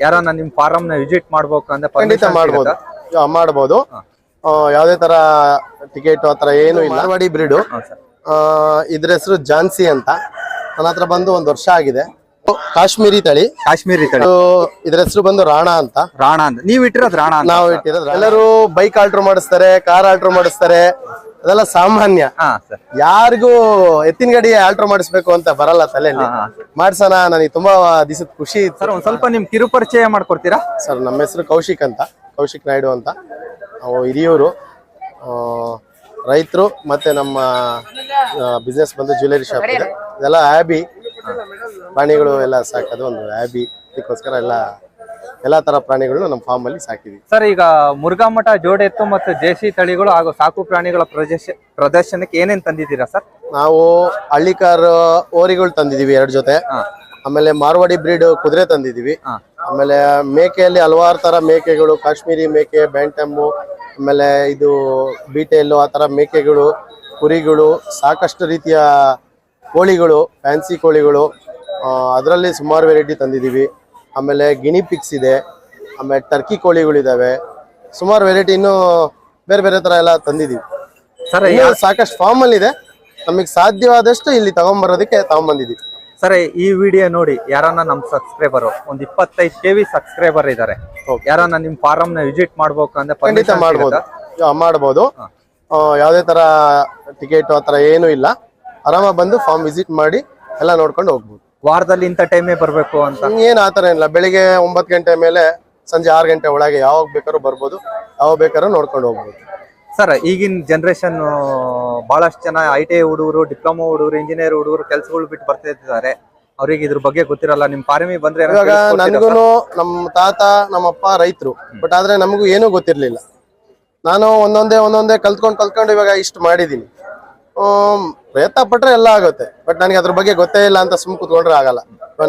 ಯಾರನ್ನ ನಿಮ್ ಫಾರಂ ನ ವಿಸಿಟ್ ಮಾಡ್ಬೇಕು ಅಂದ್ರೆ ಖಂಡಿತ ಮಾಡ್ಬೋದು? ಆ, ಮಾಡ್ಬೋದು. ಆ, ಯಾವ್ದೇ ತರ ಟಿಕೆಟ್ ಆತರ ಏನು ಇಲ್ಲ. ಮಾರ್ವಾಡಿ ಬ್ರೀಡು ಇದ್ರ ಹೆಸರು ಜಾನ್ಸಿ ಅಂತ. ನನ್ನ ಹತ್ರ ಬಂದು ಒಂದ್ ವರ್ಷ ಆಗಿದೆ. ಕಾಶ್ಮೀರಿ ತಳಿ. ಕಾಶ್ಮೀರಿ ತಳಿ. ಇದು ಇದ್ರ ಹೆಸರು ಬಂದು ರಾಣಾ ಅಂತ. ರಾಣ ಅಂತ. ನೀವ್ ಇಟ್ಟಿರೋದು ರಾಣ ಅಂತ ನಾವು ಇಟ್ಟಿರೋದು ಎಲ್ಲರೂ ಬೈಕ್ ಆಲ್ಟ್ರ್ ಮಾಡಿಸ್ತಾರೆ ಕಾರ್ ಆಲ್ಟ್ರ್ ಮಾಡಿಸ್ತಾರೆ. ಅದೆಲ್ಲ ಸಾಮಾನ್ಯ. ಯಾರಿಗೂ ಎತ್ತಿನ ಗಡಿ ಆಲ್ಟರ್ ಮಾಡಿಸ್ಬೇಕು ಅಂತ ಬರಲ್ಲ ತಲೆಯಲ್ಲಿ. ಮಾಡ್ಸೋಣ ನನಗೆ ತುಂಬಾ ದಿವಸದ ಖುಷಿ ಸರ್ ಒಂದ್ ಸ್ವಲ್ಪ ನಿಮ್ ಕಿರುಪರಿಚಯ ಮಾಡ್ಕೊಡ್ತೀರಾ? ಸರ್ ನಮ್ಮ ಹೆಸರು ಕೌಶಿಕ್ ಅಂತ. ಕೌಶಿಕ್ ನಾಯ್ಡು ಅಂತ. ನಾವು ಹಿರಿಯೂರು ರೈತರು ಮತ್ತೆ ನಮ್ಮ ಬಿಸ್ನೆಸ್ ಬಂದು ಜ್ಯುವೆಲರಿ ಶಾಪ್ ಇದೆ. ಇದೆಲ್ಲ ಹ್ಯಾಬಿ ಪ್ರಾಣಿಗಳು ಎಲ್ಲ ಸಾಕೋದು ಒಂದು ಹ್ಯಾಬಿ ಅದಕ್ಕೋಸ್ಕರ ಎಲ್ಲ ಎಲ್ಲಾ ತರ ಪ್ರಾಣಿಗಳನ್ನ ನಮ್ಮ ಫಾರ್ಮ್ ಅಲ್ಲಿ ಸಾಕಿದ್ವಿ. ಸರ್ ಈಗ ಮುರುಘಾಮಠ ಜೋಡೆತ್ತು ಮತ್ತು ದೇಶಿ ತಳಿಗಳು ಹಾಗೂ ಸಾಕು ಪ್ರಾಣಿಗಳ ಪ್ರದರ್ಶ ಪ್ರದರ್ಶನಕ್ಕೆ ಏನೇನ್ ತಂದಿದ್ದೀರಾ ಸರ್? ನಾವು ಹಳ್ಳಿಕಾರ ಓರಿಗಳು ತಂದಿದೀವಿ ಎರಡು ಜೊತೆ. ಆಮೇಲೆ ಮಾರ್ವಾಡಿ ಬ್ರೀಡ್ ಕುದುರೆ ತಂದಿದೀವಿ. ಆಮೇಲೆ ಮೇಕೆಯಲ್ಲಿ ಹಲವಾರು ತರ ಮೇಕೆಗಳು ಕಾಶ್ಮೀರಿ ಮೇಕೆ ಬ್ಯಾಂಟಮ್ಮು ಆಮೇಲೆ ಇದು ಬೀಟೆಲ್ಲು ಆ ತರ ಮೇಕೆಗಳು ಕುರಿಗಳು ಸಾಕಷ್ಟು ರೀತಿಯ ಕೋಳಿಗಳು ಫ್ಯಾನ್ಸಿ ಕೋಳಿಗಳು ಅದರಲ್ಲಿ ಸುಮಾರು ವೆರೈಟಿ ತಂದಿದೀವಿ. ಆಮೇಲೆ ಗಿಣಿ ಪಿಕ್ಸ್ ಇದೆ ಆಮೇಲೆ ಟರ್ಕಿ ಕೋಳಿಗಳಿದಾವೆ. ಸುಮಾರು ವೆರೈಟಿ ಇನ್ನೂ ಬೇರೆ ಬೇರೆ ತರ ಎಲ್ಲ ತಂದಿದೀವಿ. ಸರ್ ಇನ್ನೂ ಸಾಕಷ್ಟು ಫಾರ್ಮ್ ಅಲ್ಲಿ ಇದೆ. ನಮಗೆ ಸಾಧ್ಯವಾದಷ್ಟು ಇಲ್ಲಿ ತಗೊಂಬರೋದಕ್ಕೆ ತಗೊಂಬಂದಿದ್ದೀವಿ ಸರ್ ಈ ವಿಡಿಯೋ ನೋಡಿ ಯಾರನ್ನ ನಮ್ ಸಬ್ಸ್ಕ್ರೈಬರ್ ಒಂದ್ ಇಪ್ಪತ್ತೈದು ಕೆ ವಿ ಸಬ್ಸ್ಕ್ರೈಬರ್ ಇದ್ದಾರೆ. ಯಾರನ್ನ ನಿಮ್ ಫಾರಂ ನ ವಿಸಿಟ್ ಮಾಡ್ಬೇಕು ಅಂದ್ರೆ ಖಂಡಿತ ಮಾಡ್ಬೋದು. ಮಾಡ್ಬೋದು. ಯಾವುದೇ ತರ ಟಿಕೆಟ್ ಆ ತರ ಏನು ಇಲ್ಲ. ಆರಾಮಾಗಿ ಬಂದು ಫಾರ್ಮ್ ವಿಸಿಟ್ ಮಾಡಿ ಎಲ್ಲ ನೋಡ್ಕೊಂಡು ಹೋಗ್ಬೋದು. ವಾರದಲ್ಲಿ ಇಂಥ ಟೈಮೇ ಬರಬೇಕು ಅಂತ. ಏನು ಆ ಥರ ಏನಿಲ್ಲ. ಬೆಳಿಗ್ಗೆ ಒಂಬತ್ತು ಗಂಟೆ ಮೇಲೆ ಸಂಜೆ ಆರು ಗಂಟೆ ಒಳಗೆ ಯಾವಾಗ ಬೇಕಾದ್ರೂ ಬರ್ಬೋದು. ಯಾವಾಗ ಬೇಕಾದ್ರೂ ನೋಡ್ಕೊಂಡು ಹೋಗ್ಬೋದು. ಸರ್ ಈಗಿನ ಜನರೇಷನ್ ಬಹಳಷ್ಟು ಜನ ಐ ಟಿ ಐ ಹುಡುಗರು ಡಿಪ್ಲೊಮಾ ಹುಡುಗರು ಇಂಜಿನಿಯರ್ ಹುಡುಗರು ಕೆಲಸಗಳು ಬಿಟ್ಟು ಬರ್ತಾ ಇದ್ದಾರೆ. ಅವ್ರಿಗೆ ಇದ್ರ ಬಗ್ಗೆ ಗೊತ್ತಿರಲ್ಲ. ನಿಮ್ ಫಾರಮಿ ಬಂದ್ರೆ ಏನಾದ್ರು ಇವಾಗ ತಿಳಿಸ್ಕೊಡ್ತೀರಾ ತಾತ ನಮ್ಮ ತಾತ ನಮ್ಮಪ್ಪ ರೈತರು. ಬಟ್ ಆದ್ರೆ ನಮಗೂ ಏನೂ ಗೊತ್ತಿರ್ಲಿಲ್ಲ. ನಾನು ಒಂದೊಂದೇ ಒಂದೊಂದೇ ಕಲ್ತ್ಕೊಂಡು ಕಲ್ತ್ಕೊಂಡು ಇವಾಗ ಇಷ್ಟು ಮಾಡಿದ್ದೀನಿ ಪ್ರಯತ್ನ ಪಟ್ರೆ ಎಲ್ಲ ಆಗುತ್ತೆ. ಬಟ್ ನನಗೆ ಅದ್ರ ಬಗ್ಗೆ ಗೊತ್ತೇ ಇಲ್ಲ ಅಂತ ಸುಮ್ ಕುತ್ಕೊಂಡ್ರೆ ಆಗಲ್ಲ.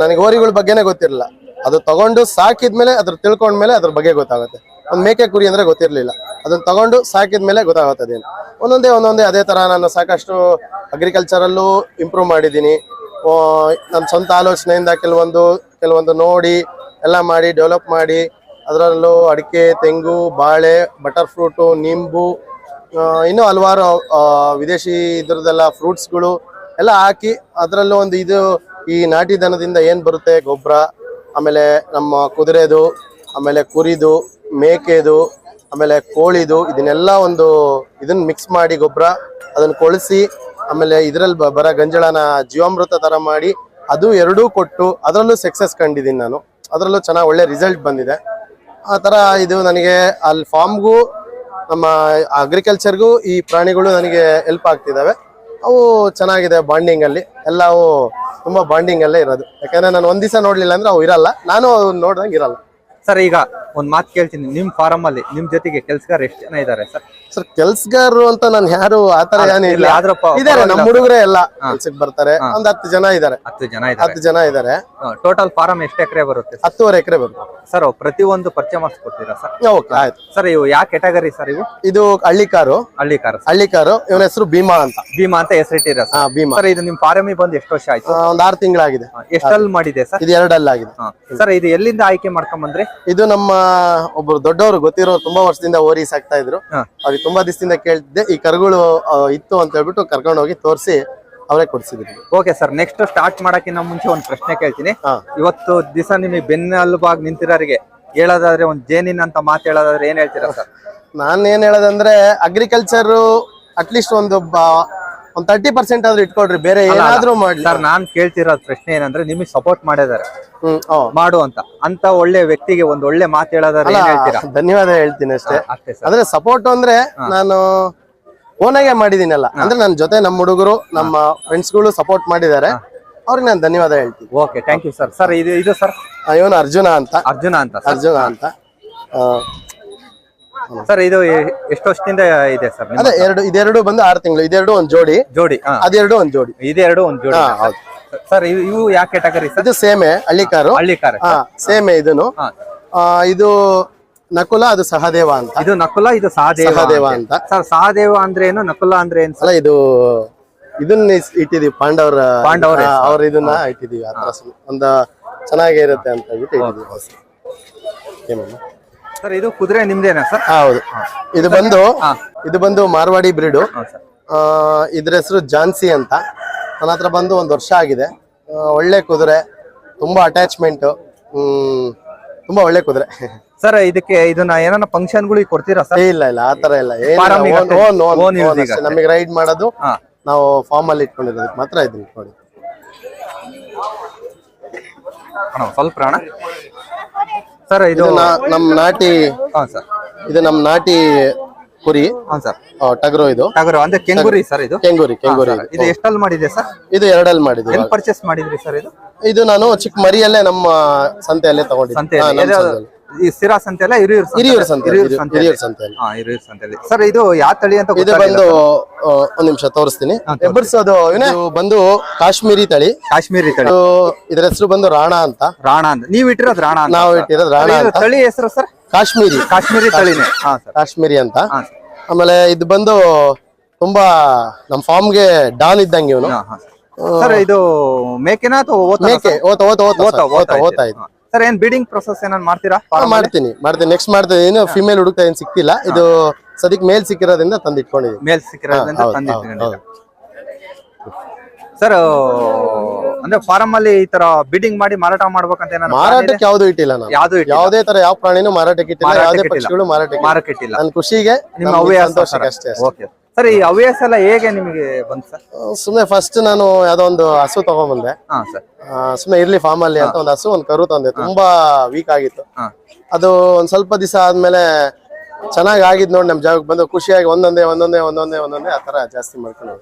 ನನಗೆ ಹೋರಿಗಳ ಬಗ್ಗೆನೇ ಗೊತ್ತಿರಲಿಲ್ಲ. ಅದು ತಗೊಂಡು ಸಾಕಿದ್ಮೇಲೆ ಅದ್ರ ತಿಳ್ಕೊಂಡ್ಮೇಲೆ ಅದ್ರ ಬಗ್ಗೆ ಗೊತ್ತಾಗುತ್ತೆ. ಒಂದು ಮೇಕೆ ಕುರಿ ಅಂದ್ರೆ ಗೊತ್ತಿರಲಿಲ್ಲ. ಅದನ್ನ ತಗೊಂಡು ಸಾಕಿದ್ಮೇಲೆ ಗೊತ್ತಾಗುತ್ತೆ ಅದೇನು ಒಂದೊಂದೇ ಒಂದೊಂದೇ ಅದೇ ತರ ನಾನು ಸಾಕಷ್ಟು ಅಗ್ರಿಕಲ್ಚರಲ್ಲೂ ಇಂಪ್ರೂವ್ ಮಾಡಿದ್ದೀನಿ. ನನ್ನ ಸ್ವಂತ ಆಲೋಚನೆಯಿಂದ ಕೆಲವೊಂದು ಕೆಲವೊಂದು ನೋಡಿ, ಎಲ್ಲ ಮಾಡಿ ಡೆವಲಪ್ ಮಾಡಿ, ಅದರಲ್ಲೂ ಅಡಿಕೆ, ತೆಂಗು, ಬಾಳೆ ಬಟರ್ ಫ್ರೂಟು ನಿಂಬು ಇನ್ನೂ ಹಲವಾರು ವಿದೇಶಿ ಇದರದೆಲ್ಲ ಫ್ರೂಟ್ಸ್ಗಳು ಎಲ್ಲ ಹಾಕಿ ಅದರಲ್ಲೂ ಒಂದು ಇದು ಈ ನಾಟಿ ದನದಿಂದ ಏನು ಬರುತ್ತೆ? ಗೊಬ್ಬರ, ಆಮೇಲೆ ನಮ್ಮ ಕುದುರೆದು, ಆಮೇಲೆ ಕುರಿದು, ಮೇಕೆದು, ಆಮೇಲೆ ಕೋಳಿದು, ಇದನ್ನೆಲ್ಲ ಒಂದು ಇದನ್ನ ಮಿಕ್ಸ್ ಮಾಡಿ ಗೊಬ್ಬರ, ಅದನ್ನು ಕೊಳಿಸಿ, ಆಮೇಲೆ ಇದರಲ್ಲಿ ಬರೋ ಗಂಜಳನ ಜೀವಾಮೃತ ಥರ ಮಾಡಿ ಅದು ಎರಡೂ ಕೊಟ್ಟು ಅದರಲ್ಲೂ ಸಕ್ಸಸ್ ಕಂಡಿದ್ದೀನಿ ನಾನು. ಅದರಲ್ಲೂ ಚೆನ್ನಾಗಿ ಒಳ್ಳೆ ರಿಸಲ್ಟ್ ಬಂದಿದೆ. ಆ ಥರ ಇದು ನನಗೆ ಅಲ್ಲಿ ಫಾರ್ಮ್ಗೂ ನಮ್ಮ ಅಗ್ರಿಕಲ್ಚರ್ಗೂ ಈ ಪ್ರಾಣಿಗಳು ನನಗೆ ಹೆಲ್ಪ್ ಆಗ್ತಿದ್ದಾವೆ. ಅವು ಚೆನ್ನಾಗಿದೆ ಬಾಂಡಿಂಗ್ ಅಲ್ಲಿ. ಎಲ್ಲವೂ ತುಂಬಾ ಬಾಂಡಿಂಗ್ ಅಲ್ಲೇ ಇರೋದು. ಯಾಕಂದ್ರೆ ನಾನು ಒಂದ್ ದಿವಸ ನೋಡ್ಲಿಲ್ಲ ಅಂದ್ರೆ ಅವು ಇರಲ್ಲ. ನಾನು ನೋಡ್ದಂಗೆ ಇರಲ್ಲ. ಸರ್, ಈಗ ಒಂದ್ ಮಾತು ಕೇಳ್ತೀನಿ. ನಿಮ್ ಫಾರಂ ಅಲ್ಲಿ ನಿಮ್ ಜೊತೆಗೆ ಕೆಲ್ಸಗಾರ ಎಷ್ಟು ಜನ ಇದಾರೆ ಸರ್? ಸರ್ ಕೆಲ್ಸಗಾರರು ಅಂತ ನಾನು ಯಾರು ಆತರ ಏನಿಲ್ಲ ಇಲ್ಲ, ಇದಾರೆ ನಮ್ಮ. ಹುಡುಗರೇ ಎಲ್ಲ ಕೆಲ್ಸಕ್ಕೆ ಬರ್ತಾರೆ. ಒಂದ್ ಹತ್ತು ಜನ ಇದಾರೆ. ಹತ್ತು ಜನ ಇದಾರೆ. ಹತ್ತು ಜನ ಇದಾರೆ. ಟೋಟಲ್ ಫಾರಂ ಎಷ್ಟು ಎಕರೆ ಬರುತ್ತೆ? ಹತ್ತುವರೆ ಎಕರೆ ಬರುತ್ತೆ. ಸರ್ ಪ್ರತಿ ಒಂದು ಪರಿಚಯ ಮಾಡಿಸ್ಕೊಡ್ತೀರಾ ಸರ್? ಓಕೆ ಆಯ್ತು. ಸರ್ ಇವು ಯಾವ ಕೆಟಗರಿ ಸರ್ ಇವು? ಇದು ಹಳ್ಳಿಕಾರು ಹಳ್ಳಿ ಕಾರ ಹಳ್ಳಿಕಾರು ಇವನ ಹೆಸರು ಭೀಮಾ ಅಂತ. ಭೀಮಾ ಅಂತ ಹೆಸರಿಟ್ಟಿರ ಸರ್. ಭೀಮಾ. ಸರ್ ಇದು ನಿಮ್ ಫಾರಮಿ ಬಂದು ಎಷ್ಟು ವರ್ಷ ಆಯ್ತು? ಒಂದ್ ಆರು ತಿಂಗಳಾಗಿದೆ. ಎಷ್ಟಲ್ಲಿ ಮಾಡಿದೆ ಸರ್? ಇದು ಎರಡಲ್ಲಿ ಆಗಿದೆ ಸರ್ ಇದು ಎಲ್ಲಿಂದ ಆಯ್ಕೆ ಮಾಡ್ಕೊಂಡ್ ಬಂದ್ರಿ? ಇದು ನಮ್ಮ ಒಬ್ರು ದೊಡ್ಡವರು ಗೊತ್ತಿರೋ ತುಂಬಾ ವರ್ಷದಿಂದ ಓರಿ ಸಾಕ್ತಾ ಇದ್ರು. ಅವ್ರಿಗೆ ತುಂಬಾ ದಿವಸದಿಂದ ಕೇಳ್ತಿದ್ದೆ ಈ ಕರುಗಳು ಇತ್ತು ಅಂತ ಹೇಳ್ಬಿಟ್ಟು ಕರ್ಕೊಂಡು ಹೋಗಿ ತೋರಿಸಿ ಅವರೇ ಕೊಡ್ಸಿದ್ರು. ಓಕೆ ಸರ್ ನೆಕ್ಸ್ಟ್ ಸ್ಟಾರ್ಟ್ ಮಾಡಕ್ಕಿಂತ ಮುಂಚೆ ಒಂದು ಪ್ರಶ್ನೆ ಕೇಳ್ತೀನಿ. ಇವತ್ತು ದಿವಸ ನಿಮಗೆ ಬೆನ್ನೆಲುಬಾಗಿ ನಿಂತಿರೋರಿಗೆ ಹೇಳೋದಾದ್ರೆ ಒಂದು ಜೇನಿನ ಅಂತ ಮಾತು ಹೇಳೋದಾದ್ರೆ ಏನ್ ಹೇಳ್ತೀರಾ ಸರ್ ನಾನು ಏನ್ ಹೇಳೋದಂದ್ರೆ ಅಗ್ರಿಕಲ್ಚರ್ ಅಟ್ಲೀಸ್ಟ್ ಒಂದು ಒಂದ್ ತರ್ಟಿ ಪರ್ಸೆಂಟ್ ಆದ್ರೂ ಇಟ್ಕೊಡ್ರಿ ಬೇರೆ ಏನಾದ್ರೂ ಮಾಡಿ ಸರ್ ನಾನ್ ಕೇಳ್ತಿರೋ ಪ್ರಶ್ನೆ ಏನಂದ್ರೆ ನಿಮಗೆ ಸಪೋರ್ಟ್ ಮಾಡಿದಾರೆ. ಮಾಡು ಅಂತ. ಅಂತ ಒಳ್ಳೆ ವ್ಯಕ್ತಿಗೆ ಒಂದ್ ಒಳ್ಳೆ ಮಾತು ಹೇಳೋದಾದ್ರೆ ಏನ್ ಹೇಳ್ತೀರಾ? ಧನ್ಯವಾದ ಹೇಳ್ತೀನಿ ಅಷ್ಟೇ. ಅಷ್ಟೇ ಸರ್. ಅಂದ್ರೆ ಸಪೋರ್ಟ್ ಅಂದ್ರೆ ನಾನು ಓನಾಗೆ ಮಾಡಿದೀನಲ್ಲ. ಅಂದ್ರೆ ನನ್ನ ಜೊತೆ ನಮ್ಮ ಹುಡುಗರು ನಮ್ಮ ಫ್ರೆಂಡ್ಸ್ಗಳು ಸಪೋರ್ಟ್ ಮಾಡಿದ್ದಾರೆ. ಅವ್ರಿಗೆ ನಾನು ಧನ್ಯವಾದ ಹೇಳ್ತೀನಿ. Okay thank you sir sir ಇದು ಇದು ಸರ್ ಇವನು ಅರ್ಜುನ ಅಂತ. ಅರ್ಜುನ ಅಂತ ಸರ್ ಅರ್ಜುನ ಅಂತ. ಸರ್ ಇದು ಎಷ್ಟು ವರ್ಷದಿಂದ ಇದೆ ಸರ್ ಅದೇ ಎರಡು ಇದೆರಡು ಬಂದು ಆರು ತಿಂಗಳು ಇದೆರಡು ಒಂದ್ ಜೋಡಿ. ಜೋಡಿ ಹಾ. ಅದೆರಡು ಒಂದ್ ಜೋಡಿ. ಇದೆರಡು ಒಂದು ಜೋಡಿ. ಹಾ ಹೌದು. ಸರ್ ಇವು ಇವು ಯಾವ ಅದು ಸರ್? ಇದು ಸೇಮೆ ಹಳ್ಳಿಕಾರು ಹಳ್ಳಿ ಕಾರ ಹಾ ಸೇಮೆ ಇದನ್ನು. ಹಾ. ಆ, ಇದು ನಕುಲ ಅದು ಸಹದೇವ ಅಂತ. ಇದು ನಕುಲ ಇದು ಸಹದೇವ ಸಹದೇವ ಅಂತ. ಸರ್ ಸಹದೇವ ಅಂದ್ರೆ ಏನು ನಕುಲ ಅಂದ್ರೆ ಏನು ಸಲ ಇದು ಇದನ್ನ ಇಸ್- ಇಟ್ಟಿದೀವಿ ಪಾಂಡವರ ಪಾಂಡವರ ಅವ್ರ ಇದನ್ನ ಇಟ್ಟಿದೀವಿ ಆ ತರ ಸುಮ್ನೆ. ಒಂದ ಚೆನ್ನಾಗೇ ಇರುತ್ತೆ ಅಂತ ಹೇಳ್ಬಿಟ್ಟು ಇಟ್ಟಿದೀವಿ ಸರ್ ಇದು ಕುದುರೆ ನಿಮ್ದೇನಾ ಸರ್? ಹೌದು. ಇದು ಬಂದು ಇದು ಬಂದು ಮಾರ್ವಾಡಿ ಬ್ರೀಡು. ಇದ್ರ ಹೆಸರು ಜಾನ್ಸಿ ಅಂತ. ನನ್ನ ಹತ್ರ ಬಂದು ಒಂದು ವರ್ಷ ಆಗಿದೆ. ಒಳ್ಳೆ ಕುದುರೆ ತುಂಬಾ ಅಟ್ಯಾಚ್ಮೆಂಟ್ ಹ್ಮ್ ತುಂಬಾ ಒಳ್ಳೆ ಕುದುರೆ. ಸರ್ ಇದಕ್ಕೆ ಇದನ್ನ ಏನಾನ ಫಂಕ್ಷನ್ಗಳಿಗೆ ಕೊಡ್ತೀರಾ ಸರ್? ಇಲ್ಲ ಇಲ್ಲ ಆತರ ಇಲ್ಲ. ಅಷ್ಟೇ. Own use ನಮಗೆ ರೈಡ್ ಮಾಡೋದು ನಾವು ಫಾರ್ಮ್ ಅಲ್ಲಿ ಇಟ್ಕೊಂಡಿರೋದಕ್ಕೆ ಮಾತ್ರ ಇದನ್ನ ನೋಡಿ. ಸ್ವಲ್ಪ ಸರ್ ಇದು ಇದು ನಾ- ನಮ್ ನಾಟಿ ಹಾ ಸರ್. ಇದು ನಮ್ ನಾಟಿ ಕುರಿ. ಹಾ ಸರ್. ಟಗರು ಇದು. ಟಗರು ಅಂದ್ರೆ ಕೆಂಗುರಿ ಸರ್ ಇದು? ಕೆಂಗೂರಿ ಕೆಂಗೂರಿ. ಇದು ಎಷ್ಟಲ್ಲಿ ಮಾಡಿದೆ ಸರ್? ಇದು ಎರಡಲ್ಲಿ ಮಾಡಿದೆ ಪರ್ಚೇಸ್ ಮಾಡಿದ್ರಿ ಸರ್ ಇದು? ಇದು ನಾನು ಚಿಕ್ಕ ಮರಿಯಲ್ಲೇ ನಮ್ಮ ಸಂತೆಯಲ್ಲೇ ತಗೊಂಡಿದ್ದೆ. ಸಂತೆ. ಈ ಸಿರಾ ಸಂತೆ ಅಲ್ಲ ಹಿರಿಯೂರು ಹಿರಿಯೂರು ಸಂತೆ ಹಿರಿಯೂರ್ ಸಂತೆ ಹಿರಿಯೂರು ಸಂತೆಯಲ್ಲಿ. ಹಾ ಹಿರಿಯೂರು ಸಂತೆಯಲ್ಲಿ. ಸರ್ ಇದು ಯಾವ ತಳಿ ಅಂತ ಇದು ಬಂದು ಆ, ಒಂದ್ ನಿಮಿಷ ತೋರಿಸ್ತೀನಿ. ಎಬ್ಬರ್ಸೋದು ಇದು ಬಂದು ಕಾಶ್ಮೀರಿ ತಳಿ. ಕಾಶ್ಮೀರಿ ತಳಿ. ಇದು ಇದ್ರ ಹೆಸರು ಬಂದು ರಾಣಾ ಅಂತ. ರಾಣ ಅಂತ. ನೀವ್ ಇಟ್ಟಿರೋದು ರಾಣ ಅಂತ ನಾವು ಇಟ್ಟಿರೋದು ರಾಣ ಇದು ಅಂತ. ತಳಿ ಹೆಸರು ಸರ್? ಕಾಶ್ಮೀರಿ. ಕಾಶ್ಮೀರಿ ತಳಿನೇ. ಹಾ ಸರ್. ಕಾಶ್ಮೀರಿ ಅಂತ. ಹಾ ಸರ್. ಆಮೇಲೆ ಇದು ಬಂದು ತುಂಬಾ ನಮ್ ಫಾರ್ಮ್ಗೆ ಡಾನ್ ಇದ್ದಂಗೆ ಇವನು. ಹಾ. ಸರ್. ಇದು ಮೇಕೆನಾ ಅಥವಾ ಓತ ಮೇಕೆ ಓತ ಓತ ಓತ ಓತ ಓತ ಓತ ಇದು ಸರ್ ಏನ್ ಬೀಡಿಂಗ್ ಪ್ರೊಸೆಸ್ ಏನಾದ್ರು ಮಾಡ್ತೀರಾ? ಮಾಡ್ತೀನಿ. ಮಾಡ್ತೀನಿ. ನೆಕ್ಸ್ಟ್ ಮಾಡ್ತೀನಿ ಏನು ಫಿಮೇಲ್ ಹುಡುಕ್ತಾ ಏನ್ ಸಿಕ್ತಿಲ್ಲ. ಇದು ಸದ್ಯಕ್ಕೆ ಮೇಲ್ ಸಿಕ್ಕಿರೋದ್ರಿಂದ ತಂದು ಮೇಲ್ ಸಿಕ್ಕಿರೋದ್ರಿಂದ ಸರ್ ಅಂದ್ರೆ ಫಾರಂ ಅಲ್ಲಿ ಈ ತರ ಬಿಡಿಂಗ್ ಮಾಡಿ ಮಾರಾಟ ಮಾಡ್ಬೇಕಂತ ಮಾರಾಟಕ್ಕೆ ಯಾವ್ದು ಇಟ್ಟಿಲ್ಲ ನಾನು. ಯಾವ್ದು. ಯಾವುದೇ ತರ ಯಾವ ಪ್ರಾಣಿನೂ ಮಾರಾಟಕ್ಕೆ ಇಟ್ಟಿಲ್ಲ ಯಾವುದೇ ಪಕ್ಷಿಗಳು ಮಾರಾಟಕ್ಕೆ ಮಾರಾಟ ಇಟ್ಟಿಲ್ಲ. ನನ್ನ ಖುಷಿಗೆ ನಿಮ್ಮ ಸಂತೋಷ ಅಷ್ಟೇ ಓಕೆ ಸರ್ ಈ ಹವ್ಯಾಸ ಎಲ್ಲ ಹೇಗೆ ನಿಮಗೆ ಬಂತು ಸರ್ ಸುಮ್ನೆ ಫಸ್ಟ್ ನಾನು ಯಾವ್ದೋ ಒಂದು ಹಸು ತಗೊಂಡ್ಬಂದೆ. ಹಾ ಸರ್ ಆ, ಸುಮ್ನೆ ಇರ್ಲಿ ಫಾರ್ಮ್ ಅಲ್ಲಿ ಅಂತ ಒಂದು ಹಸು ಒಂದು ಕರು ತಂದೆ. ತುಂಬಾ ವೀಕ್ ಆಗಿತ್ತು. ಹಾ. ಅದು ಒಂದ್ ಸ್ವಲ್ಪ ದಿವಸ ಆದ್ಮೇಲೆ ಚೆನ್ನಾಗಿ ಆಗಿದ್ ನೋಡಿ ನಮ್ ಜಾಗಕ್ಕೆ ಬಂದು ಖುಷಿಯಾಗಿ ಒಂದೊಂದೇ ಒಂದೊಂದೇ ಒಂದೊಂದೇ ಒಂದೊಂದೇ ಆ ತರ ಜಾಸ್ತಿ ಮಾಡ್ಕೊಂಡು.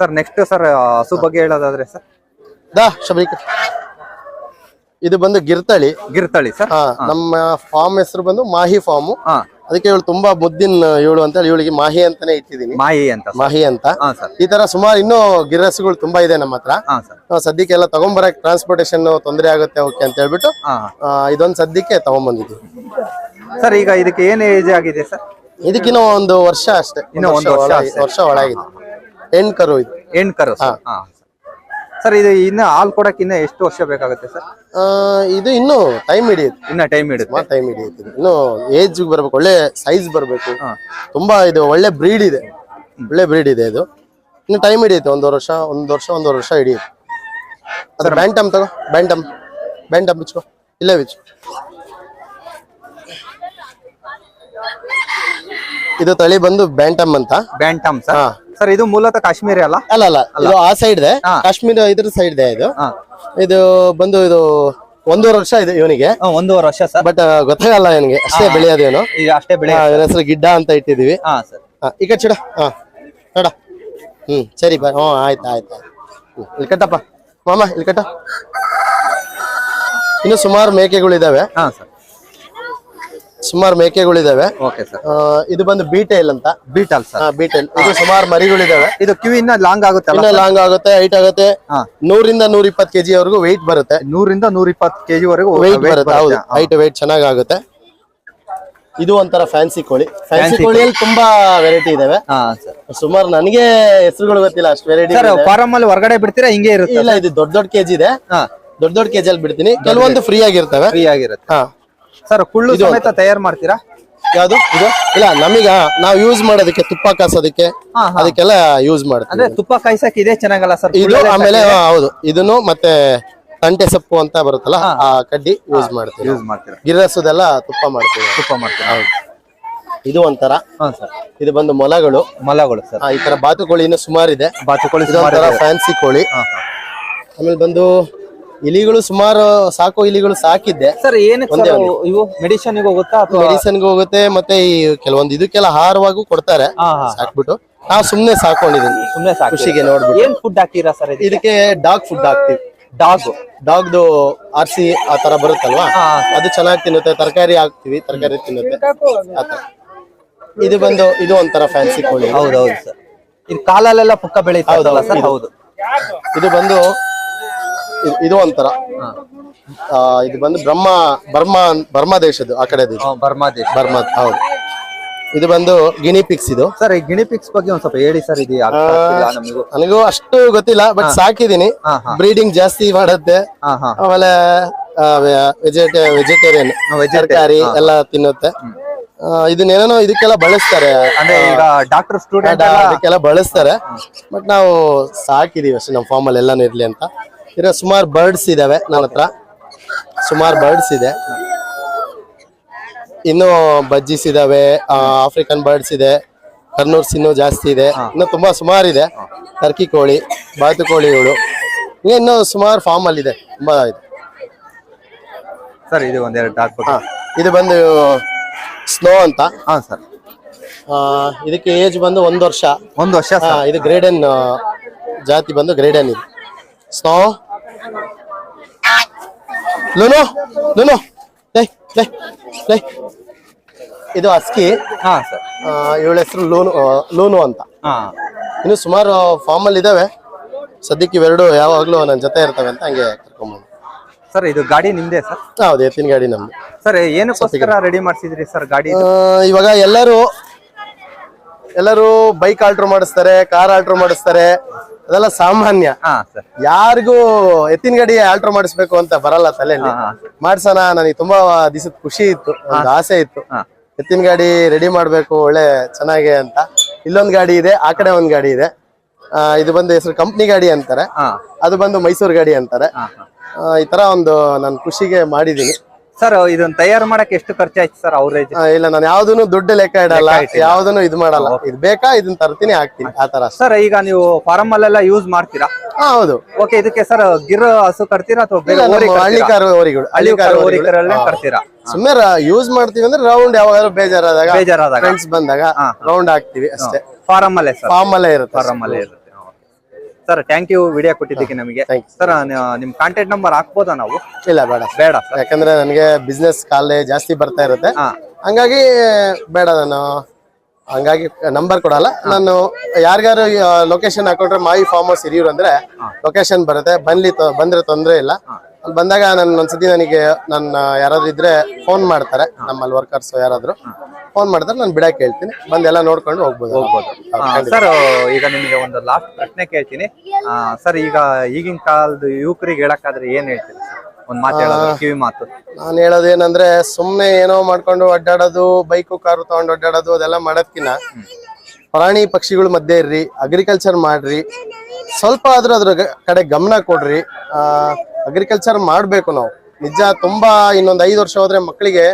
ಸರ್ ನೆಕ್ಸ್ಟ್ ಸರ್ ಹಸು ಬಗ್ಗೆ ಹೇಳೋದಾದ್ರೆ ಸರ್ ದಾ ಶಬರಿಕ ಇದು ಬಂದು ಗಿರ್ತಳಿ. ಗಿರ್ತಳಿ ಸರ್ ಹಾ ನಮ್ಮ ಫಾರ್ಮ್ ಹೆಸರು ಬಂದು ಮಾಹಿ ಫಾರ್ಮ್ ಹಾ. ಅದಕ್ಕೆ ಇವಳು ತುಂಬಾ ಮುದ್ದಿನ ಇವಳು ಅಂತ ಹೇಳಿ ಇವಳಿಗೆ ಮಾಹಿ ಅಂತಾನೆ ಇಟ್ಟಿದೀನಿ ಮಾಹಿ ಅಂತ ಮಾಹಿ ಅಂತ. ಈ ತರ ಸುಮಾರು ಇನ್ನೂ ಗಿರಸುಗಳು ತುಂಬಾ ಇದೆ ನಮ್ಮ ಹತ್ರ. ಸದ್ಯಕ್ಕೆ ಎಲ್ಲ ತಗೊಂಬರಕ್ ಟ್ರಾನ್ಸ್ಪೋರ್ಟೇಶನ್ ತೊಂದರೆ ಆಗುತ್ತೆ ಓಕೆ ಅಂತ ಹೇಳ್ಬಿಟ್ಟು ಇದೊಂದು ಆ, ಇದೊಂದ್ ಸದ್ಯಕ್ಕೆ ತಗೊಂಬಂದಿದ್ವಿ. ಸರ್ ಈಗ ಇದಕ್ಕೆ ಏನ್ ಏಜ್ ಆಗಿದೆ ಸರ್? ಇದಕ್ಕಿನ್ನ ಒಂದು ವರ್ಷ ಅಷ್ಟೇ. ಇನ್ನೂ ಒಂದು ವರ್ಷ ವರ್ಷ ಒಳಗಿದೆ ಹೆಣ್ ಕರು ಇದು. ಹೆಣ್ ಕರು ಹಾ. ಸರ್ ಇದು ಇನ್ನು ಹಾಲು ಕೊಡಕ್ ಇನ್ನ ಎಷ್ಟು ವರ್ಷ ಬೇಕಾಗುತ್ತೆ ಸರ್? ಆ, ಇದು ಇನ್ನು ಟೈಮ್ ಹಿಡಿಯುತ್ತೆ. ಇನ್ನ ಟೈಮ್ ಹಿಡಿಯುತ್ತೆ ಟೈಮ್ ಹಿಡಿಯುತ್ತೆ. ಇದು. ಇನ್ನು ಏಜ್ ಬರ್ಬೇಕು ಒಳ್ಳೆ ಸೈಜ್ ಬರ್ಬೇಕು. ಹಾ. ತುಂಬಾ ಇದು ಒಳ್ಳೆ ಬ್ರೀಡ್ ಇದೆ. ಒಳ್ಳೆ ಬ್ರೀಡ್ ಇದೆ ಇದು. ಇನ್ನು ಟೈಮ್ ಹಿಡಿಯುತ್ತೆ ಒಂದು ವರ್ಷ ಒಂದು ವರ್ಷ ಒಂದೂವರೆ ವರ್ಷ ಹಿಡಿಯುತ್ತೆ. ಅದ್ರ ಬ್ಯಾಂಟಮ್ ತಗೋ ಬ್ಯಾಂಟಮ್ ಬ್ಯಾಂಟಮ್ ಬಿಚ್ಕೋ. ಇಲ್ಲೇ ಬಿಚ್ಚು. ಇದು ತಳಿ ಬಂದು ಬ್ಯಾಂಟಮ್ ಅಂತ. Bantam sir. ಹಾ. ಸರ್ ಇದು ಮೂಲತಃ ಕಾಶ್ಮೀರಿ ಅಲ್ಲ? ಅಲ್ಲ ಅಲ್ಲ. ಇದು ಆ ಸೈಡ್ ಇದೆ. ಕಾಶ್ಮೀರ ಇದ್ರ ಸೈಡ್ ಇದೆ ಇದು. ಇದು ಬಂದು ಇದು ಒಂದೂವರೆ ವರ್ಷ ಇದೆ ಇವನಿಗೆ. ಒಂದೂವರೆ ವರ್ಷ ಸರ್. ಬಟ್ ಗೊತ್ತಾಗಲ್ಲ ಇವನಿಗೆ. ಅಷ್ಟೇ ಬೆಳೆಯೋದು ಏನು ಈಗ ಅಷ್ಟೇ ಬೆಳೆ ಇವನ ಹೆಸರು ಗಿಡ್ಡ ಅಂತ ಇಟ್ಟಿದೀವಿ ಹಾ ಸರ್. ಈಗ ಚಿಡ. ಹಾ ನೋಡ. ಹ್ಮ್ ಸರಿ ಬಾ. ಹ್ಞೂ ಆಯ್ತು ಆಯ್ತು ಇಲ್ಲಿ ಕಟ್ಟಪ್ಪ. ಮಾಮ ಇಲ್ಲಿ ಕಟ್ಟ. ಇನ್ನು ಸುಮಾರು ಮೇಕೆಗಳು ಇದಾವೆ. ಹಾ ಸರ್. ಸುಮಾರು ಮೇಕೆಗಳಿದಾವೆ. ಓಕೆ ಸರ್ ಇದು ಬಂದು ಬೀಟೈಲ್ ಅಂತ. ಬೀಟಲ್ ಸರ್ ಬೀಟೇಲ್ ಇದು ಸುಮಾರು ಮರಿಗಳಿದಾವೆ. ಇದು ಕ್ಯೂ ಇನ್ನ ಲಾಂಗ್ ಆಗುತ್ತೆ ಇನ್ನ ಲಾಂಗ್ ಆಗುತ್ತೆ ಹೈಟ್ ಆಗುತ್ತೆ. ನೂರಿಂದ ನೂರ ಇಪ್ಪತ್ತು ಕೆಜಿ ವರೆಗೂ ವೆಯ್ಟ್ ಬರುತ್ತೆ. ನೂರಿಂದ ನೂರ ಇಪ್ಪತ್ತು ಕೆಜಿ ವರೆಗೂ ವೆಯ್ಟ್ ಬರುತ್ತೆ ಹೌದು. ಹೈಟ್ ವೆಯ್ಟ್ ಚೆನ್ನಾಗಾಗುತ್ತೆ. ಇದು ಒಂಥರ ಫ್ಯಾನ್ಸಿ ಕೋಳಿ. ಫ್ಯಾನ್ಸಿ ಕೋಳಿಯಲ್ಲಿ ತುಂಬಾ ವೆರೈಟಿ ಇದಾವೆ. ಸುಮಾರು ನನಗೆ ಹೆಸರುಗಳು ಗೊತ್ತಿಲ್ಲ ಅಷ್ಟು ವೆರೈಟಿ ಫಾರಂ ಅಲ್ಲಿ ಹೊರಗಡೆ ಬಿಡ್ತೀರಾ ಹಿಂಗೆ ಇರುತ್ತೆ ಇಲ್ಲ ಇದು ದೊಡ್ಡ ದೊಡ್ಡ ಕೆಜಿ ಇದೆ. ದೊಡ್ಡ ದೊಡ್ಡ ಕೆಜಿ ಅಲ್ಲಿ ಬಿಡ್ತೀನಿ. ಕೆಲವೊಂದು ಫ್ರೀ ಆಗಿರ್ತವೆ. ಫ್ರೀ ಆಗಿರುತ್ತೆ. ಹಾ. ಸರ್ ಕುಳ್ಳು ಸಮೇತ ತಯಾರು ಮಾಡ್ತೀರಾ? ಯಾವ್ದು? ಇದು? ಇಲ್ಲ ನಮಗ ನಾವು ಯೂಸ್ ಮಾಡೋದಕ್ಕೆ ತುಪ್ಪ ಕಾಸೋದಕ್ಕೆ ಹಾ, ಹಾ. ಅದಕ್ಕೆಲ್ಲ ಯೂಸ್ ಮಾಡ್ತೀವಿ. ಅಂದ್ರೆ ತುಪ್ಪ ಕಾಯ್ಸಕ್ ಇದೇ ಚೆನ್ನಾಗಲ್ಲ ಸರ್ ಇದು ಆಮೇಲೆ ಹಾ, ಹೌದು. ಇದನ್ನು ಮತ್ತೆ ತಂಟೆ ಸೊಪ್ಪು ಅಂತ ಬರುತ್ತಲ್ಲ ಆ ಕಡ್ಡಿ ಯೂಸ್ ಮಾಡ್ತೀವಿ ಯೂಸ್ ಮಾಡ್ತೀರಾ? ಗಿರಸದೆಲ್ಲ ತುಪ್ಪ ಮಾಡ್ತೀವಿ ತುಪ್ಪ ಮಾಡ್ತೀರಾ? ಇದು ಒಂಥರ. ಹಾ ಸರ್. ಇದು ಬಂದು ಮೊಲಗಳು. ಮೊಲಗಳು ಸರ್. ಆ, ಈ ತರ ಬಾತುಕೋಳಿ ಇನ್ನು ಸುಮಾರಿದೆ. ಬಾತುಕೋಳಿ ಇದೊಂಥರ ಫ್ಯಾನ್ಸಿ ಕೋಳಿ. ಆಮೇಲೆ ಬಂದು ಇಲಿಗಳು ಸುಮಾರು ಸಾಕೋ ಇಲಿಗಳು ಸಾಕಿದ್ದೆ. ಸರ್ ಏನಕ್ಕೆ ಸರ್ ಇವು ಮೆಡಿಸಿನ್ ಹೋಗುತ್ತಾ ಅಥವಾ ಮೆಡಿಸನ್ಗೆ ಹೋಗುತ್ತೆ ಮತ್ತೆ ಈ ಕೆಲವೊಂದು ಇದಕ್ಕೆಲ್ಲ ಆಹಾರವಾಗೂ ಕೊಡ್ತಾರೆ. ಹಾ ಹಾ ಸಾಕ್ಬಿಟ್ಟು. ನಾವು ಸುಮ್ನೆ ಸಾಕೊಂಡಿದೀನಿ ಸುಮ್ನೆ ಸಾಕು ಖುಷಿಗೆ ನೋಡ್ಬಿಟ್ಟು. ಏನ್ ಫುಡ್ ಹಾಕಿರಾ ಸರ್ ಇದಕ್ಕೆ? ಇದಕ್ಕೆ ಡಾಗ್ ಫುಡ್ ಹಾಕ್ತಿವಿ. ಡಾಗ್ ಡಾಗ್ದು ಆರ್ಸಿ ಆ ತರ ಬರುತ್ತಲ್ವಾ? ಹಾ, ಅದು ಚೆನ್ನಾಗಿ ತಿನ್ನುತ್ತೆ. ತರಕಾರಿ ಹಾಕ್ತಿವಿ ತರಕಾರಿ ತಿನ್ನುತ್ತೆ. ಆ ತರ. ಇದು ಬಂದು ಇದು ಒಂಥರ ಫ್ಯಾನ್ಸಿ ಕೋಳಿ. ಹೌದೌದು ಸರ್. ಇದು ಕಾಲಲ್ಲೆಲ್ಲ ಪುಕ್ಕ ಬೆಳೀತಾವಲ್ಲ ಸರ್? ಹೌದು. ಇದು ಬಂದು ಇದ್- ಒಂಥರ. ಆ, ಇದು ಬಂದು ಬ್ರಹ್ಮ ಬರ್ಮಾ ಬರ್ಮಾ ದೇಶದ್ದು ಆ ಕಡೆ. ಬರ್ಮಾ ದೇಶ. ಬರ್ಮಾ ಹೌದು. ಇದು ಬಂದು ಗಿನಿ ಪಿಕ್ಸ್ ಇದು. ಸರ್ ಈ ಗಿಣಿ ಪಿಕ್ಸ್ ಬಗ್ಗೆ ಒಂದ್ ಸ್ವಲ್ಪ ಹೇಳಿ ಸರ್ ಇದು ನಮಗೂ? ನನಗೂ ಅಷ್ಟು ಗೊತ್ತಿಲ್ಲ ಬಟ್ ಸಾಕಿದೀನಿ ಹಾ ಹಾ. ಬ್ರೀಡಿಂಗ್ ಜಾಸ್ತಿ ಮಾಡುತ್ತೆ. ಹಾ ಹಾ. ಆಮೇಲೆ ವೆಜಿಟೇ ವೆಜಿಟೇರಿಯನ್ ತರಕಾರಿ ಎಲ್ಲ ತಿನ್ನುತ್ತೆ. ಆ, ಇದನ್ನೇನೋ ಇದಕ್ಕೆಲ್ಲ ಬಳಸ್ತಾರೆ. ಅಂದ್ರೆ ಈಗ ಡಾಕ್ಟರ್ ಸ್ಟೂಡೆಂಟ್ ಅದಕ್ಕೆಲ್ಲ ಬಳಸ್ತಾರೆ. ಬಟ್ ನಾವು ಸಾಕಿದೀವಿ ಅಷ್ಟೇ ನಮ್ಮ ಫಾರ್ಮಲ್ಲಿ ಎಲ್ಲಾನು ಇರ್ಲಿ ಅಂತ. ಇರೋ ಸುಮಾರು ಬರ್ಡ್ಸ್ ಇದಾವೆ ನನ್ನ ಹತ್ರ. ಸುಮಾರು ಬರ್ಡ್ಸ್ ಇದೆ. ಇನ್ನು ಬಜ್ಜಿಸ್ ಇದಾವೆ ಆಫ್ರಿಕನ್ ಬರ್ಡ್ಸ್ ಇದೆ ಕರ್ನೂರ್ಸ್ ಇನ್ನೂ ಜಾಸ್ತಿ ಇದೆ. ಇನ್ನು ತುಂಬಾ ಸುಮಾರು ಇದೆ. ಟರ್ಕಿ ಕೋಳಿ ಬಾತುಕೋಳಿಗಳು ಇವು ಇನ್ನು ಸುಮಾರು ಫಾರ್ಮ್ ಅಲ್ಲಿ ಇದೆ. ತುಂಬಾ ಇದೆ. ಸರ್ ಇದು ಒಂದೆರಡು ಡಾಕ್ ಇದು ಬಂದು ಸ್ನೋ ಅಂತ. ಹಾ ಸರ್. ಇದಕ್ಕೆ ಏಜ್ ಬಂದು ಒಂದು ವರ್ಷ. ಒಂದು ವರ್ಷ ಇದು ಗ್ರೇಡನ್ ಜಾತಿ ಬಂದು ಗ್ರೇಡನ್ ಇದು. ಸ್ನೋ ಲೋನು ಲೋನು ಲೈ ಲೈ ಲೈ ಇದು ಅಸ್ಕಿ. ಹಾ ಸರ್ ಇವಳ ಹೆಸರು ಲೂನು ಲೂನು ಅಂತ. ಹಾ. ಇನ್ನು ಸುಮಾರು ಫಾರ್ಮ್ ಅಲ್ಲಿ ಇದಾವೆ. ಸದ್ಯಕ್ಕೆ ಇವೆರಡು ಯಾವಾಗಲೂ ನನ್ನ ಜೊತೆ ಇರ್ತವೆ ಅಂತ ಹಂಗೆ ಕರ್ಕೊಂಬಂದು. ಸರ್ ಇದು ಗಾಡಿ ನಿಮ್ದೇ ಸರ್ ಹೌದು ಎತ್ತಿನ ಗಾಡಿ ನಮ್ದು. ಸರ್ ಏನಕ್ಕೋಸ್ಕರ ರೆಡಿ ಮಾಡ್ಸಿದ್ರಿ ಸರ್ ಗಾಡಿ ಆ, ಇವಾಗ ಎಲ್ಲರೂ ಎಲ್ಲರೂ ಬೈಕ್ ಆಲ್ಟ್ರ್ ಮಾಡಿಸ್ತಾರೆ ಕಾರ್ ಆಲ್ಟ್ರ್ ಮಾಡಿಸ್ತಾರೆ. ಅದೆಲ್ಲ ಸಾಮಾನ್ಯ. ಯಾರಿಗೂ ಎತ್ತಿನ ಗಡಿ ಆಲ್ಟರ್ ಮಾಡಿಸ್ಬೇಕು ಅಂತ ಬರಲ್ಲ ತಲೆಯಲ್ಲಿ. ಮಾಡ್ಸೋಣ ನನಗೆ ತುಂಬಾ ದಿವಸದ ಖುಷಿ ಇತ್ತು ಒಂದು ಆಸೆ ಇತ್ತು. ಎತ್ತಿನ ಗಾಡಿ ರೆಡಿ ಮಾಡ್ಬೇಕು ಒಳ್ಳೆ ಚೆನ್ನಾಗೆ ಅಂತ. ಇಲ್ಲೊಂದ್ ಗಾಡಿ ಇದೆ ಆ ಕಡೆ ಒಂದ್ ಗಾಡಿ ಇದೆ. ಇದು ಬಂದು ಹೆಸರು ಕಂಪ್ನಿ ಗಾಡಿ ಅಂತಾರೆ. ಅದು ಬಂದು ಮೈಸೂರು ಗಾಡಿ ಅಂತಾರೆ. ಈ ತರ ಒಂದು ನಾನು ಖುಷಿಗೆ ಮಾಡಿದೀನಿ ಸರ್ ಇದನ್ನ ತಯಾರು ಮಾಡಕ್ ಎಷ್ಟು ಖರ್ಚಾಯ್ತು ಸರ್ ಅವ್ರೇಜ್ ಇಲ್ಲ ನಾನು ಯಾವ್ದನ್ನು ದುಡ್ಡು ಲೆಕ್ಕ ಇಡಲ್ಲ ಯಾವ್ದು. ಯಾವ್ದನ್ನು ಇದು ಮಾಡಲ್ಲ. ಇದು ಬೇಕಾ ಇದನ್ನ ತರ್ತೀನಿ ಹಾಕ್ತೀನಿ ಆತರ ತರ ಸರ್ ಈಗ ನೀವು ಫಾರಂ ಅಲ್ಲೆಲ್ಲ ಯೂಸ್ ಮಾಡ್ತೀರಾ? ಹಾ ಹೌದು. ಓಕೆ ಇದಕ್ಕೆ ಸರ್ ಗಿರ್ ಹಸು ಕಟ್ತೀರಾ ಅಥವಾ ಬೇರೆ ಇಲ್ಲ, ಓರಿ ನಮ್ಮ ಹಳ್ಳಿ ಕಟ್ತೀರಾ? ಕಾರು ಓರಿಗಳು ಹಳ್ಳಿ ಕಾರು ಓರಿಗಳು. ಕಟ್ತೀರಾ? ಸುಮ್ಮನೆ ಯೂಸ್ ಮಾಡ್ತೀವಿ ಅಂದ್ರೆ ರೌಂಡ್ ಯಾವಾಗ ಬೇಜಾರಾದಾಗ ಬೇಜಾರಾದಾಗ. ಫ್ರೆಂಡ್ಸ್ ಬಂದಾಗ. ರೌಂಡ್ ಹಾಕ್ತಿವಿ ಅಷ್ಟೇ. ಫಾರಂ ಅಲ್ಲೇ ಫಾರ್ಮ್ ಅಲ್ಲೇ ಇರುತ್ತೆ. ಫಾರಂ ಅಲ್ಲೇ ಇರುತ್ತೆ. ಸರ್ ಥ್ಯಾಂಕ್ ಯು ವಿಡಿಯೋ ಕೊಟ್ಟಿದ್ದಕ್ಕೆ ನಮಗೆ. ಸರ್ ನಿಮ್ ಕಾಂಟ್ಯಾಕ್ಟ್ ನಂಬರ್ ಹಾಕ್ಬೋದಾ ನಾವು? ಇಲ್ಲ ಬೇಡ. ಬೇಡ. ಯಾಕಂದ್ರೆ ನನಗೆ ಬಿಸ್ನೆಸ್ ಕಾಲೇ ಜಾಸ್ತಿ ಬರ್ತಾ ಇರುತ್ತೆ. ಹಂಗಾಗಿ ಬೇಡ ನಾನು ಹಂಗಾಗಿ ನಂಬರ್ ಕೊಡಲ್ಲ. ನಾನು ಯಾರಿಗಾರು ಲೊಕೇಶನ್ ಹಾಕೊಂಡ್ರೆ ಮಾಯಿ ಫಾರ್ಮ್ ಹೌಸ್ ಹಿರಿಯೂರು ಅಂದ್ರೆ ಲೊಕೇಶನ್ ಬರುತ್ತೆ. ಬನ್ಲಿ ತೊ- ಬಂದ್ರೆ ತೊಂದ್ರೆ ಇಲ್ಲ. ಅಲ್ಲಿ ಬಂದಾಗ ನಾನು ಒಂದ್ಸತಿ ನನಗೆ ನನ್ನ ಯಾರಾದ್ರೂ ಇದ್ರೆ ಫೋನ್ ಮಾಡ್ತಾರೆ. ನಮ್ಮಲ್ಲಿ ವರ್ಕರ್ಸ್ ಯಾರಾದ್ರು ಫೋನ್ ಮಾಡಿದ್ರೆ ನಾನು ಬಿಡಕ್ಕೆ ಹೇಳ್ತೀನಿ. ಬಂದೆಲ್ಲ ನೋಡ್ಕೊಂಡು ಹೋಗ್ಬೋದು. ಹೋಗ್ಬೋದು. ಸರ್ ಈಗ ನಿಮಗೆ ಒಂದು ಲಾಸ್ಟ್ ಪ್ರಶ್ನೆ ಕೇಳ್ತೀನಿ. ಸರ್ ಈಗ ಈಗಿನ ಕಾಲದ ಯುವಕರಿಗೆ ಹೇಳಕ್ಕಾದ್ರೆ ಏನ್ ಹೇಳ್ತೀನಿ ಸರ್ ಒಂದ್ ಮಾತು ಹೇಳೋದು ಕಿವಿ ಮಾತು. ನಾನು ಹೇಳೋದು ಏನಂದ್ರೆ ಸುಮ್ಮನೆ ಏನೋ ಮಾಡ್ಕೊಂಡು ಅಡ್ಡಾಡೋದು ಬೈಕು ಕಾರು ತಗೊಂಡು ಅಡ್ಡಾಡೋದು ಅದೆಲ್ಲ ಮಾಡೋದ್ಕಿನ್ನ ಪ್ರಾಣಿ ಪಕ್ಷಿಗಳ ಮಧ್ಯೆ ಇರ್ರಿ ಅಗ್ರಿಕಲ್ಚರ್ ಮಾಡ್ರಿ ಸ್ವಲ್ಪ ಆದ್ರೂ ಅದ್ರ ಕಡೆ ಗಮನ ಕೊಡ್ರಿ. ಅಗ್ರಿಕಲ್ಚರ್ ಮಾಡಬೇಕು ನಾವು. ನಿಜ ತುಂಬಾ ಇನ್ನೊಂದು ಐದು ವರ್ಷ ಹೋದ್ರೆ ಮಕ್ಕಳಿಗೆ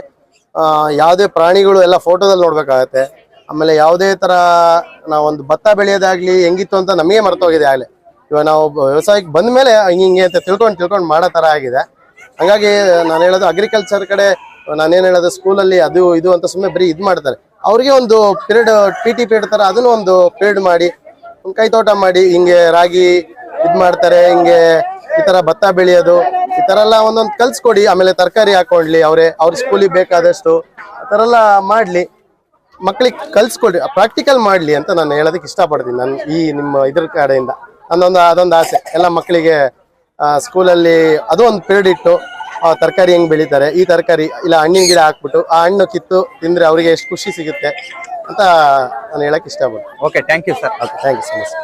ಯಾವುದೇ ಪ್ರಾಣಿಗಳು ಎಲ್ಲ ಫೋಟೋದಲ್ಲಿ ನೋಡ್ಬೇಕಾಗತ್ತೆ. ಆಮೇಲೆ ಯಾವುದೇ ತರ ನಾವೊಂದು ಭತ್ತ ಬೆಳೆಯೋದಾಗ್ಲಿ ಹೆಂಗಿತ್ತು ಅಂತ ನಮಗೆ ಮರ್ತೋಗಿದೆ ಆಗ್ಲೇ. ಇವಾಗ ನಾವು ವ್ಯವಸಾಯಕ್ಕೆ ಬಂದ ಮೇಲೆ ಹಿಂಗೆ ಅಂತ ತಿಳ್ಕೊಂಡು ತಿಳ್ಕೊಂಡು ಮಾಡೋ ತರ ಆಗಿದೆ. ಹಂಗಾಗಿ ನಾನು ಹೇಳೋದು ಅಗ್ರಿಕಲ್ಚರ್ ಕಡೆ ನಾನೇನು ಹೇಳೋದು ಸ್ಕೂಲಲ್ಲಿ ಅದು ಇದು ಅಂತ ಸುಮ್ಮನೆ ಬರೀ ಇದು ಮಾಡ್ತಾರೆ. ಅವ್ರಿಗೆ ಒಂದು ಪೀರಿಯಡ್ ಪಿ ಟಿ ಪೀರಿಯಡ್ ತರ ಅದನ್ನು ಒಂದು ಪೀರಿಯಡ್ ಮಾಡಿ ಕೈ ತೋಟ ಮಾಡಿ, ಹಿಂಗೆ ರಾಗಿ ಇದು ಮಾಡ್ತಾರೆ, ಹಿಂಗೆ ಈ ತರ ಭತ್ತ ಬೆಳೆಯೋದು ಈ ತರ ಎಲ್ಲ ಒಂದೊಂದು ಕಲ್ಸ್ಕೊಡಿ ಆಮೇಲೆ ತರಕಾರಿ ಹಾಕೊಂಡ್ಲಿ ಅವ್ರೆ ಅವ್ರ ಸ್ಕೂಲಿಗೆ ಬೇಕಾದಷ್ಟು ಆ ಥರ ಎಲ್ಲ ಮಾಡ್ಲಿ. ಮಕ್ಳಿಗೆ ಕಲ್ಸ್ಕೊಡ್ರಿ ಪ್ರಾಕ್ಟಿಕಲ್ ಮಾಡ್ಲಿ ಅಂತ ನಾನು ಹೇಳೋದಕ್ಕೆ ಇಷ್ಟಪಡ್ತೀನಿ ನಾನು ಈ ನಿಮ್ಮ ಇದ್ರ ಕಡೆಯಿಂದ. ಅದೊಂದು ಅದೊಂದು ಆಸೆ ಎಲ್ಲ ಮಕ್ಕಳಿಗೆ ಸ್ಕೂಲಲ್ಲಿ ಅದು ಒಂದು ಪೀರಿಯಡ್ ಇಟ್ಟು ತರಕಾರಿ ಹೆಂಗ್ ಬೆಳಿತಾರೆ ಈ ತರಕಾರಿ ಇಲ್ಲ ಹಣ್ಣಿನ ಗಿಡ ಹಾಕ್ಬಿಟ್ಟು ಆ ಹಣ್ಣು ಕಿತ್ತು ತಿಂದ್ರೆ ಅವರಿಗೆ ಎಷ್ಟು ಖುಷಿ ಸಿಗುತ್ತೆ ಅಂತ ನಾನು ಹೇಳಕ್ ಇಷ್ಟಪಡ್ತೀನಿ. Okay thank you sir okay thank you so much